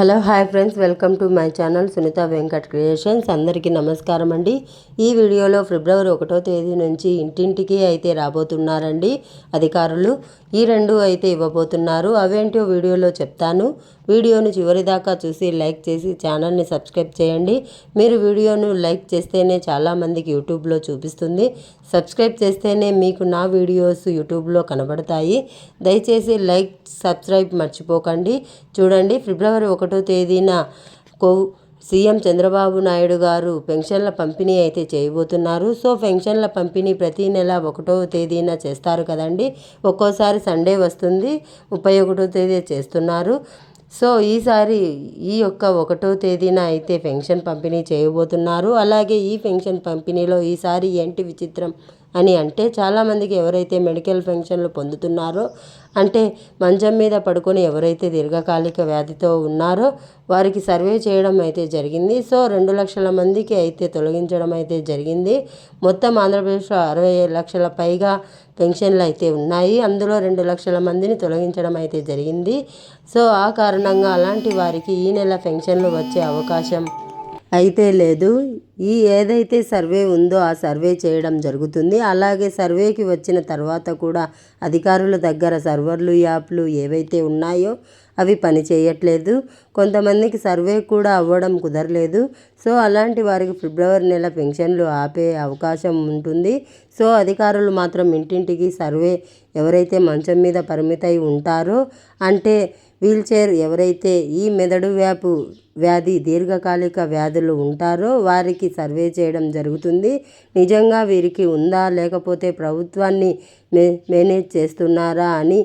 Hello hi friends. Welcome to my channel Sunitha Venkat creations. అందరికీ నమస్కారం అండి. ఈ వీడియోలో ఫిబ్రవరి ఒకటో తేదీ నుంచి ఇంటింటికి అయితే రాబోతున్నారండి అధికారులు. ఈ రెండు అయితే ఇవ్వబోతున్నారు. అవేంటో వీడియోలో చెప్తాను. వీడియోను చివరి దాకా చూసి లైక్ చేసి ఛానల్ని సబ్స్క్రైబ్ చేయండి. మీరు వీడియోను లైక్ చేస్తేనే చాలామందికి యూట్యూబ్లో చూపిస్తుంది. సబ్స్క్రైబ్ చేస్తేనే మీకు నా వీడియోస్ యూట్యూబ్లో కనబడతాయి. దయచేసి లైక్ సబ్స్క్రైబ్ మర్చిపోకండి. చూడండి ఫిబ్రవరి ఒకటి ఒకటో తేదీన కో సీఎం చంద్రబాబు నాయుడు గారు పెన్షన్ల పంపిణీ అయితే చేయబోతున్నారు. సో పెన్షన్ల పంపిణీ ప్రతి నెల ఒకటో తేదీన చేస్తారు కదండి. ఒక్కోసారి సండే వస్తుంది ముప్పై ఒకటో తేదీ చేస్తున్నారు. సో ఈసారి ఈ యొక్క ఒకటో తేదీన అయితే పెన్షన్ పంపిణీ చేయబోతున్నారు. అలాగే ఈ పెన్షన్ పంపిణీలో ఈసారి ఏంటి విచిత్రం అని అంటే చాలామందికి ఎవరైతే మెడికల్ పెన్షన్లు పొందుతున్నారో అంటే మంచం మీద పడుకొని ఎవరైతే దీర్ఘకాలిక వ్యాధితో ఉన్నారో వారికి సర్వే చేయడం అయితే జరిగింది. సో రెండు లక్షల మందికి అయితే తొలగించడం అయితే జరిగింది. మొత్తం ఆంధ్రప్రదేశ్లో అరవై లక్షల పైగా పెన్షన్లు అయితే ఉన్నాయి. అందులో రెండు లక్షల మందిని తొలగించడం అయితే జరిగింది. సో ఆ కారణంగా అలాంటి వారికి ఈ నెల పెన్షన్లు వచ్చే అవకాశం అయితే లేదు. ఈ ఏదైతే సర్వే ఉందో ఆ సర్వే చేయడం జరుగుతుంది. అలాగే సర్వేకి వచ్చిన తర్వాత కూడా అధికారుల దగ్గర సర్వర్లు యాప్లు ఏవైతే ఉన్నాయో అవి పని చేయట్లేదు. కొంతమందికి సర్వే కూడా అవ్వడం కుదరలేదు. సో అలాంటి వారికి ఫిబ్రవరి నెల పెన్షన్లు ఆపే అవకాశం ఉంటుంది. సో అధికారులు మాత్రం ఇంటింటికి సర్వే ఎవరైతే మంచం మీద పరిమితై ఉంటారో అంటే వీల్చైర్ ఎవరైతే ఈ మెదడు వ్యాపు వ్యాధి దీర్ఘకాలిక వ్యాధులు ఉంటారో వారికి సర్వే చేయడం జరుగుతుంది. నిజంగా వీరికి ఉందా లేకపోతే ప్రభుత్వాన్ని మే మేనేజ్ చేస్తున్నారా అని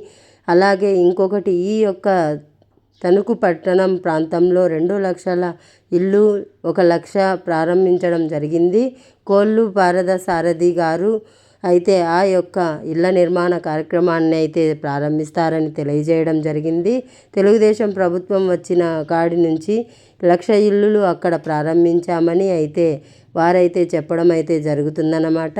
అలాగే ఇంకొకటి ఈ యొక్క తణుకు పట్టణం ప్రాంతంలో రెండు లక్షల ఇల్లు ఒక లక్ష ప్రారంభించడం జరిగింది. కోళ్ళు పారద సారథి గారు అయితే ఆ యొక్క ఇళ్ళ నిర్మాణ కార్యక్రమాన్ని అయితే ప్రారంభిస్తారని తెలియజేయడం జరిగింది. తెలుగుదేశం ప్రభుత్వం వచ్చిన కాడి నుంచి లక్ష ఇల్లులు అక్కడ ప్రారంభించామని అయితే వారైతే చెప్పడం అయితే జరుగుతుందన్నమాట.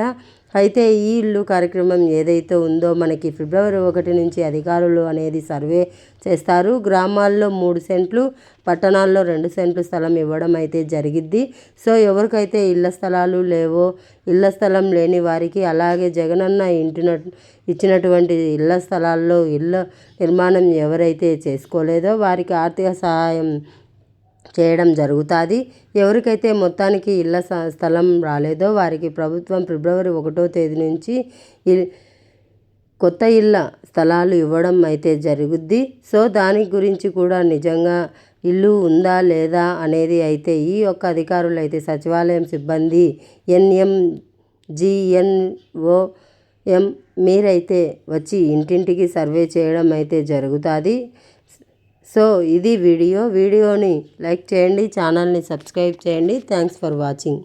అయితే ఈ ఇల్లు కార్యక్రమం ఏదైతే ఉందో మనకి ఫిబ్రవరి ఒకటి నుంచి అధికారులు అనేది సర్వే చేస్తారు. గ్రామాల్లో మూడు సెంట్లు పట్టణాల్లో రెండు సెంట్లు స్థలం ఇవ్వడం అయితే జరిగిద్ది. సో ఎవరికైతే ఇళ్ళ స్థలాలు లేవో ఇళ్ళ స్థలం లేని వారికి అలాగే జగనన్న ఇంటిన ఇచ్చినటువంటి ఇళ్ళ స్థలాల్లో ఇళ్ళ నిర్మాణం ఎవరైతే చేసుకోలేదో వారికి ఆర్థిక సహాయం చేయడం జరుగుతుంది. ఎవరికైతే మొత్తానికి ఇళ్ళ స్థలం రాలేదో వారికి ప్రభుత్వం ఫిబ్రవరి ఒకటో తేదీ నుంచి కొత్త ఇళ్ళ స్థలాలు ఇవ్వడం అయితే జరుగుద్ది. సో దాని గురించి కూడా నిజంగా ఇల్లు ఉందా లేదా అనేది అయితే ఈ యొక్క అధికారులు అయితే సచివాలయం సిబ్బంది ఎన్ఎం జిఎన్ఓ ఎం మీరైతే వచ్చి ఇంటింటికి సర్వే చేయడం అయితే జరుగుతుంది. సో ఇది వీడియో. వీడియోని లైక్ చేయండి ఛానల్ని సబ్స్క్రైబ్ చేయండి. Thanks for watching.